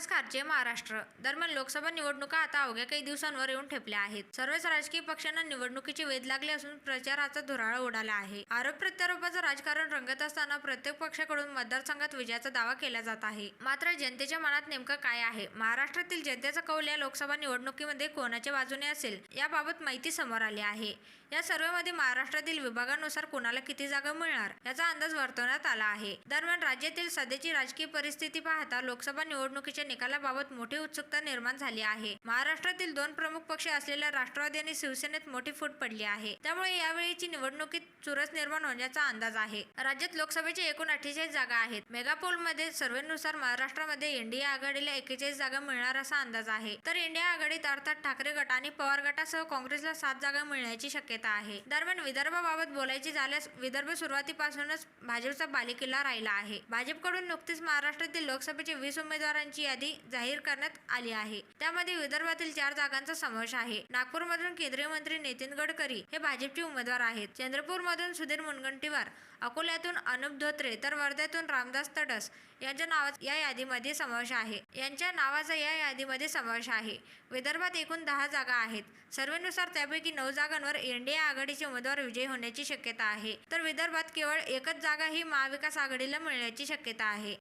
नमस्कार जय महाराष्ट्र. दरम्यान लोकसभा निवडणुका आता अवघ्या काही दिवसांवर येऊन ठेपल्या आहेत. सर्वच राजकीय पक्षांना निवडणुकीची वेध लागली असून प्रचाराचा धुराळा उडाला आहे. आरोप प्रत्यारोपाचं राजकारण रंगत असताना प्रत्येक पक्षाकडून मतदारसंघात विजयाचा दावा केला जात आहे. मात्र जनतेच्या मनात नेमकं काय आहे? महाराष्ट्रातील जनतेचा कौल या लोकसभा निवडणुकीमध्ये कोणाच्या बाजूने असेल याबाबत माहिती समोर आली आहे. या सर्वेमध्ये महाराष्ट्रातील विभागानुसार कोणाला किती जागा मिळणार याचा अंदाज वर्तवण्यात आला आहे. दरम्यान राज्यातील सध्याची राजकीय परिस्थिती पाहता लोकसभा निवडणुकीच्या निकालाबाबत मोठी उत्सुकता निर्माण झाली आहे. महाराष्ट्रातील दोन प्रमुख पक्ष असलेल्या राष्ट्रवादी आणि शिवसेनेत मोठी फूट पडली आहे. त्यामुळे यावेळीची निवडणुकीत चुरस निर्माण होण्याचा अंदाज आहे. राज्यात लोकसभेचे एकूण अठ्ठेचाळीस जागा आहेत. मेगापोलमध्ये सर्वेनुसार महाराष्ट्रामध्ये एनडीए आघाडीला एकेचाळीस जागा मिळणार असा अंदाज आहे. तर इंडिया आघाडीत अर्थात ठाकरे गट आणि पवार गटासह काँग्रेसला सात जागा मिळण्याची शक्यता आहे. दरम्यान विदर्भाबाबत बोलायची झाल्यास विदर्भ सुरुवातीपासूनच भाजपचा बालेकिल्ला राहिला आहे. भाजपकडून नुकतीच महाराष्ट्रातील लोकसभेचे वीस उमेदवारांची यादी जाहीर करण्यात आली आहे. त्यामध्ये विदर्भातील चार जागांचा समावेश आहे. नागपूरमधून केंद्रीय मंत्री नितीन गडकरी हे भाजपचे उमेदवार आहेत. चंद्रपूरमधून सुधीर मुनगंटीवार अकोल्यातून अनुप धोत्रे तर वर्ध्यातून रामदास तडस यांच्या नावाचा या यादीमध्ये समावेश आहे. यांच्या नावाचा या यादीमध्ये समावेश आहे. विदर्भात एकूण दहा जागा आहेत. सर्वेनुसार त्यापैकी नऊ जागांवर एनडीए आघाडीचे उमेदवार विजयी होण्याची शक्यता आहे. तर विदर्भात केवळ एकच जागा ही महाविकास आघाडीला मिळण्याची शक्यता आहे.